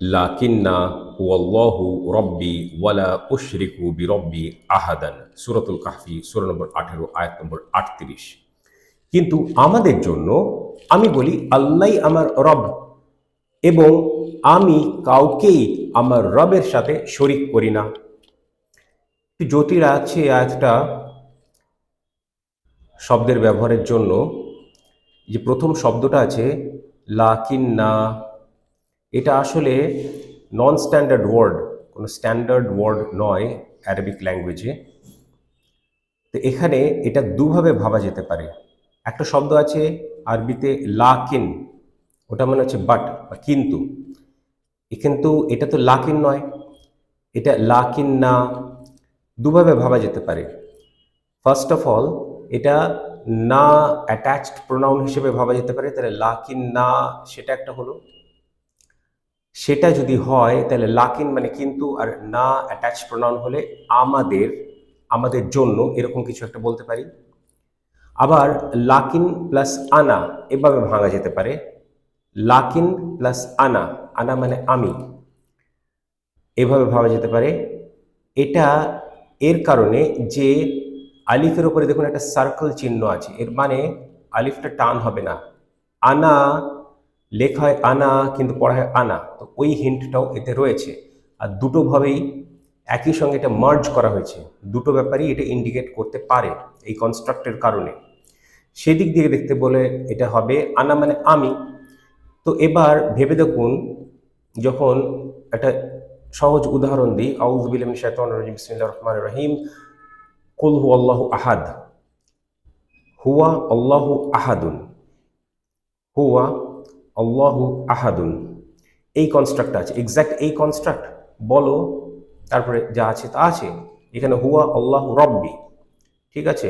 লাকিন্না হুয়াল্লাহু রব্বি ওয়ালা উশরিকু বিরব্বি আহাদান। সূরাতুল কাহফি, সূরা নম্বর আঠেরো, আয়াত নম্বর আটত্রিশ। কিন্তু আমাদের জন্য আমি বলি আল্লাহ আমার রব এবং আমি কাউকেই আমার রবের সাথে শরিক করি না। জটিল আছে আয়াতটা শব্দের ব্যবহারের জন্য। যে প্রথম শব্দটা আছে, লাকিন্না এটা আসলে নন স্ট্যান্ডার্ড ওয়ার্ড কোনো স্ট্যান্ডার্ড ওয়ার্ড নয় অ্যারাবিক ল্যাঙ্গুয়েজে তো এখানে এটা দুভাবে ভাবা যেতে পারে। একটা শব্দ আছে আরবিতে লাকিন, ওটা মানে হচ্ছে বাট বা কিন্তু। কিন্তু এটা তো লাকিন নয়, এটা লাকিন না, দুভাবে ভাবা যেতে পারে। ফার্স্ট অফ অল এটা না অ্যাটাচড প্রোনাউন হিসেবে ভাবা যেতে পারে, তাহলে লাকিন না, সেটা একটা হলো। সেটা যদি হয়, তাহলে লাকিন মানে কিন্তু আর না অ্যাটাচ প্রোনাউন হলে আমাদের আমাদের জন্য এরকম কিছু একটা বলতে পারি। আবার লাকিন প্লাস আনা এভাবে ভাঙা যেতে পারে। লাকিন প্লাস আনা আনা মানে আমি। এভাবে ভাবা যেতে পারে। এটা এর কারণে যে আলিফের উপরে দেখুন একটা সার্কেল চিহ্ন আছে। এর মানে আলিফটা টান হবে না। আনা লেখা হয় আনা, কিন্তু পড়া হয় আনা। তো ওই হিন্টটাও এতে রয়েছে। আর দুটোভাবেই একই সঙ্গে এটা মার্জ করা হয়েছে। দুটো ব্যাপারই এটা ইন্ডিকেট করতে পারে এই কনস্ট্রাক্টের কারণে। সেদিক দিয়ে দেখতে বলে এটা হবে আনা মানে আমি। তো এবার ভেবে দেখুন, যখন একটা সহজ উদাহরণ দিই আউজবিল রহমানির রহিম, কুল হু আল্লাহু আহাদ। হুয়া আল্লাহু আহাদুন। হুয়া আল্লাহু আহাদুন। এই কনস্ট্রাক্ট আছে এক্স্যাক্ট এই কনস্ট্রাক্ট বলো, তারপরে যা আছে তা আছে, এখানে হুয়া আল্লাহ রব্বি, ঠিক আছে?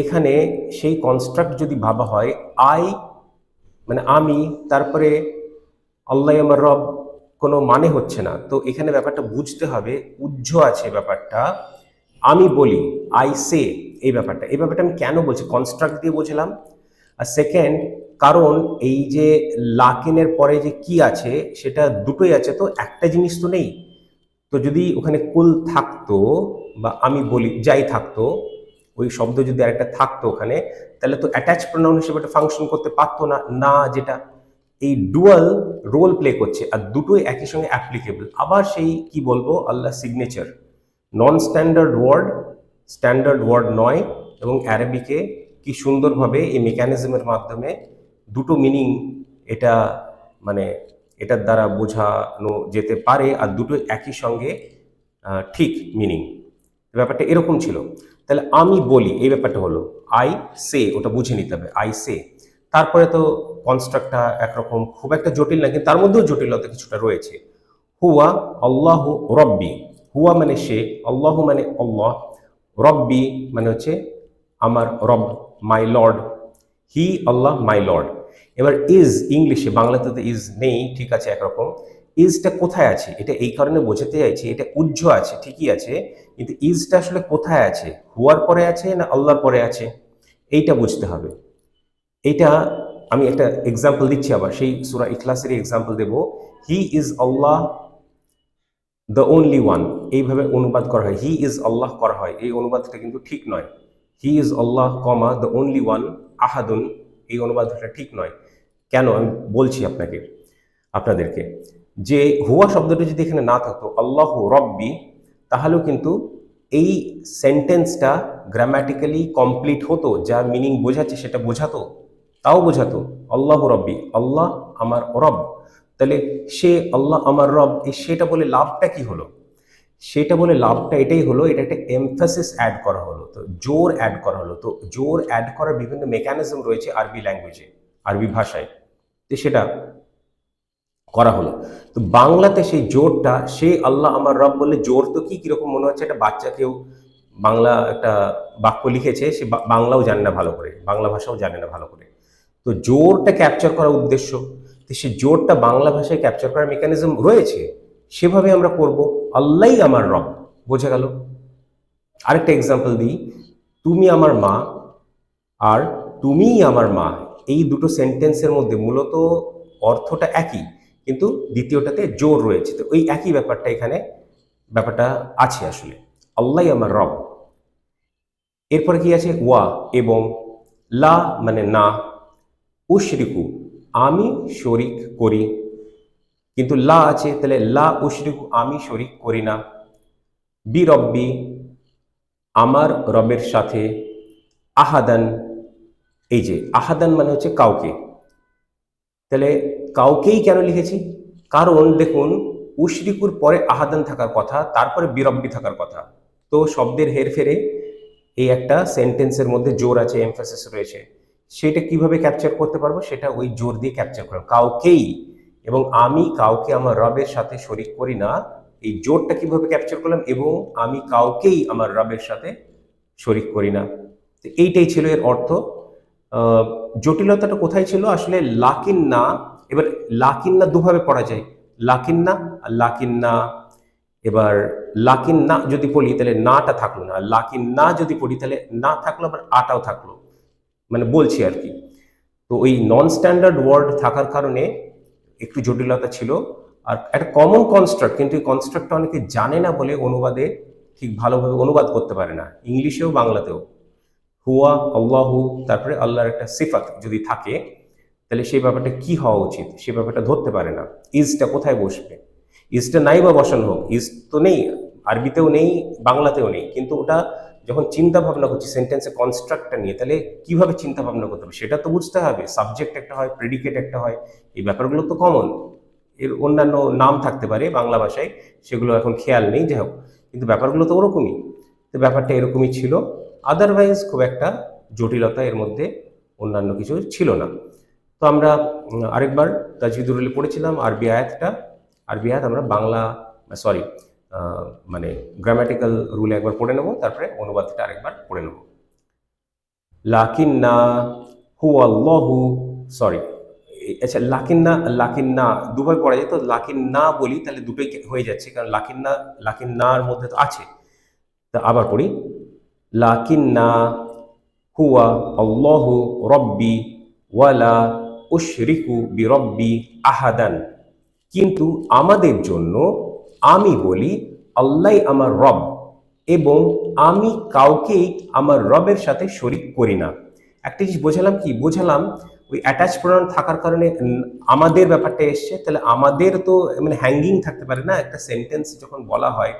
এখানে সেই কনস্ট্রাক্ট যদি ভাবা হয় আই মানে আমি, তারপরে আল্লাহ আমার রব, কোনো মানে হচ্ছে না। তো এখানে ব্যাপারটা বুঝতে হবে, উজ্জ আছে ব্যাপারটা। আমি বলি আই সে এই ব্যাপারটা। এই ব্যাপারটা আমি কেন বলছি? কনস্ট্রাক্ট দিয়ে বুঝলাম। আর সেকেন্ড কারণ এই যে লাকিনের পরে যে কি আছে, সেটা দুটোই আছে, তো একটা জিনিস তো নেই। তো যদি ওখানে কুল থাকতো বা আমি বলি, যাই থাকতো, ওই শব্দ যদি আরেকটা থাকতো ওখানে, তাহলে তো অ্যাটাচ প্রোনাউন হিসেবে এটা ফাংশন করতে পারতো না। না, যেটা এই ডুয়াল রোল প্লে করছে, আর দুটোই একই সঙ্গে অ্যাপ্লিকেবল আবার সেই, কি বলব Allah signature non standard word standard word নয়, এবং অ্যারাবিকে কি সুন্দরভাবে এই মেকানিজমের মাধ্যমে দুটো মিনিং এটা মানে এটার দ্বারা বোঝানো যেতে পারে আর দুটো একই সঙ্গে ঠিক মিনিং ব্যাপারটা এরকম ছিল। তাহলে আমি বলি, এই ব্যাপারটা হলো আই সে ওটা বুঝে নিতে হবে আই সে তারপরে তো কনস্ট্রাক্টটা একরকম খুব একটা জটিল না, কিন্তু তার মধ্যেও জটিলতা কিছুটা রয়েছে। হুয়া আল্লাহ রব্বি। হুয়া মানে সে, আল্লাহ মানে আল্লাহ। রব্বি মানে হচ্ছে আমার রব my lord he Allah my lord এবার ইজ ইংলিশে, বাংলাতে তো ইজ নেই, ঠিক আছে একরকম। ইজটা কোথায় আছে? এটা এই কারণে বোঝাতে চাইছি, এটা উজ্জ আছে, ঠিকই আছে, কিন্তু ইজটা আসলে কোথায় আছে? হুয়ার পরে আছে না আল্লাহর পরে আছে? এইটা বুঝতে হবে। এইটা আমি একটা এক্সাম্পল দিচ্ছি আবার, সেই সুরা ইখলাসেরই example Dev. He is Allah the only one এইভাবে অনুবাদ করা হয়। হি ইজ আল্লাহ করা হয়। এই অনুবাদটা কিন্তু ঠিক নয়। He is Allah comma the only one আহাদুন। এই অনুবাদটা ঠিক নয়। কেন? আমি বলছি আপনাকে, আপনাদেরকে, যে হুয়া শব্দটা যদি এখানে না থাকতো, আল্লাহ রব্বি, তাহলেও কিন্তু এই সেন্টেন্সটা গ্রামাটিক্যালি কমপ্লিট হতো, যা মিনিং বোঝাচ্ছে সেটা বোঝাতো, তাও বোঝাতো, আল্লাহ রব্বি, আল্লাহ আমার রব। তাহলে সে আল্লাহ আমার রব, এই সেটা বলে লাভটা কি হলো? সেটা বলে লাভটা এটাই হলো, এটা একটা এমফাসিস অ্যাড করা হলো, তো জোর অ্যাড করা হলো, তো জোর অ্যাড করার বিভিন্ন মেকানিজম রয়েছে আরবি ল্যাঙ্গুয়েজে আরবি ভাষায়, তো সেটা করা হলো। তো বাংলাতে সেই জোরটা, সে আল্লাহ আমার রব বলে জোর তো কি, কীরকম মনে হচ্ছে? একটা বাচ্চা কেউ বাংলা একটা বাক্য লিখেছে, সে বাংলাও জানে না ভালো করে, বাংলা ভাষাও জানে না ভালো করে। তো জোরটা ক্যাপচার করার উদ্দেশ্য, তো সে জোরটা বাংলা ভাষায় ক্যাপচার করার মেকানিজম রয়েছে সেভাবে আমরা করব, আল্লাহই আমার রব। বোঝা গেল? আরেকটা এক্সাম্পল দিই, তুমি আমার মা আর তুমিই আমার মা। এই দুটো সেন্টেন্সের মধ্যে মূলত অর্থটা একই, কিন্তু দ্বিতীয়টাতে জোর রয়েছে। তো ওই একই ব্যাপারটা এখানে, ব্যাপারটা আছে আসলে। আল্লাহ আমার রব। এরপরে কি আছে? ওয়া এবং লা মানে না। উশরিকু, আমি শরিক করি। কিন্তু লা আছে, তাহলে লা উশরিকু আমি শরিক করি না। বি রব্বি, আমার রবের সাথে আহাদান, এই যে আহাদান মানে হচ্ছে কাউকে। তাহলে কাউকেই কেন লিখেছি? কারণ দেখুন, উশরিকুর পরে আহাদান থাকার কথা, তারপরে বিরব্বি থাকার কথা। তো শব্দের হেরফেরে এই একটা সেন্টেন্সের মধ্যে জোর আছে এমফাসিস রয়েছে। সেটা কীভাবে ক্যাপচার করতে পারব? সেটা ওই জোর দিয়ে ক্যাপচার করব কাউকেই এবং আমি কাউকে আমার রবের সাথে শরিক করি না, এই জোরটা কীভাবে ক্যাপচার করলাম এবং আমি কাউকেই আমার রবের সাথে শরিক করি না। তো এইটাই ছিল এর অর্থ। জটিলতাটা কোথায় ছিল? আসলে লাকিন না এবার লাকিন না দুভাবে পড়া যায়। লাকিন না আর লাকিন না এবার লাকিন না যদি পড়ি, তাহলে নাটা থাকল না। লাকিন না যদি পড়ি, তাহলে না থাকল, আবার আটাও থাকল। মানে বলছি আর কি। তো ওই নন স্ট্যান্ডার্ড ওয়ার্ড থাকার কারণে একটু জটিলতা ছিল। আর একটা কমন কনস্ট্রাক্ট কিন্তু এই কনস্ট্রাক্টটা অনেকে জানে না বলে অনুবাদে ঠিক ভালোভাবে অনুবাদ করতে পারে না। ইংলিশেও, বাংলাতেও। হুয়া, আল্লাহু, তারপরে আল্লাহর একটা সিফাত যদি থাকে, তাহলে সেই ব্যাপারটা কি হওয়া উচিত? সেই ব্যাপারটা ধরতে পারে না। ইজটা কোথায় বসবে? ইজটা নাই বা বসানো হোক। ইজ তো নেই, আরবিতেও নেই, বাংলাতেও নেই। কিন্তু ওটা যখন চিন্তা ভাবনা করছি সেন্টেন্সে কনস্ট্রাক্টটা নিয়ে, তাহলে কীভাবে চিন্তা ভাবনা করতে হবে? সেটা তো বুঝতে হবে। সাবজেক্ট একটা হয় প্রেডিকেট একটা হয়, এই ব্যাপারগুলো তো কমন এর অন্যান্য নাম থাকতে পারে বাংলা ভাষায়, সেগুলো এখন খেয়াল নেই, যাই হোক। কিন্তু ব্যাপারগুলো তো ওরকমই। তো ব্যাপারটা এরকমই ছিল। আদারওয়াইজ খুব একটা জটিলতা এর মধ্যে অন্যান্য কিছু ছিল না। তো আমরা আরেকবার তাজবিদুরুল পড়েছিলাম, আরবি আয়াতটা। আরবি আয়াত আমরা বাংলা সরি মানে গ্রামাটিক্যাল রুলে একবার পড়ে নেব, তারপরে অনুবাদটা আরেকবার পড়ে নেব। লাকিন্না হু আল্লাহু সরি আচ্ছা লাকিন্না লাকিন্না দুভাবে পড়া যায় তো লাকিন্না বলি তাহলে দুটোই হয়ে যাচ্ছে, কারণ লাকিন্না, লাকিন্নার মধ্যে তো আছে। তা আবার পড়ি, লাকিন্না হুয়া আল্লাহু রব্বি ওয়ালা উশরিকু বিরব্বি আহাদান। কিন্তু আমাদের জন্য আমি বলি, আল্লাহ আমার রব এবং আমি কাউকেই আমার রবের সাথে শরিক করি না। একটা জিনিস বোঝালাম কি? বোঝালাম ওই অ্যাটাচ প্রোনাউন থাকার কারণে আমাদের ব্যাপারটা এসছে। তাহলে আমাদের তো মানে হ্যাঙ্গিং থাকতে পারে না। একটা সেন্টেন্স যখন বলা হয়,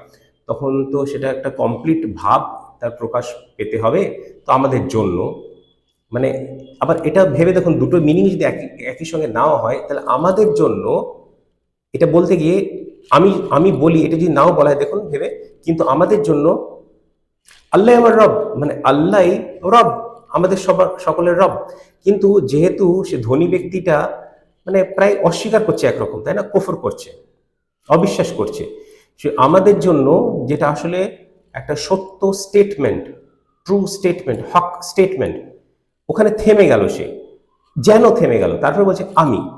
তখন তো সেটা একটা কমপ্লিট ভাব তার প্রকাশ পেতে হবে তো আমাদের জন্য। মানে আবার এটা ভেবে দেখুন, দুটো মিনিং যদি একই একই সঙ্গে নাও হয়, তাহলে আমাদের জন্য এটা বলতে গিয়ে আমি আমি বলি, এটা যদি নাও বলা হয়, দেখুন, ভেবে। কিন্তু আমাদের জন্য আল্লাহ আমার রব মানে আল্লাহ রব, আমাদের সবার, সকলের রব। কিন্তু যেহেতু সে ধনী ব্যক্তিটা মানে প্রায় অস্বীকার করছে একরকম, তাই না? কফর করছে, অবিশ্বাস করছে। সে আমাদের জন্য যেটা আসলে একটা সত্য স্টেটমেন্ট ট্রু স্টেটমেন্ট হক স্টেটমেন্ট ওখানে থেমে গেল সে। যেন থেমে গেল। তারপর বলছে, আমি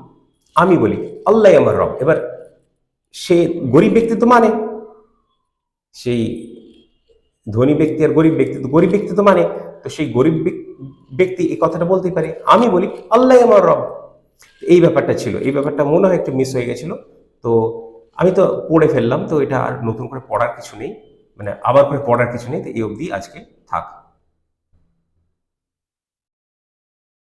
আমি বলি, আল্লাহ আমার রব। এবার সে গরিব ব্যক্তি তো মানে। সেই ধনী ব্যক্তি আর গরিব ব্যক্তি তো গরিব ব্যক্তি তো মানে। তো সেই গরিব ব্যক্তি এই কথাটা বলতেই পারে। আমি বলি, আল্লাহ আমার রব। এই ব্যাপারটা ছিল। এই ব্যাপারটা মনে হয় একটু মিস হয়ে গেছিল। তো আমি তো পড়ে ফেললাম। তো এটা আর নতুন করে পড়ার কিছু নেই। মানে আবার করে পড়ার কিছু নেই। তো এই অবধি আজকে থাক।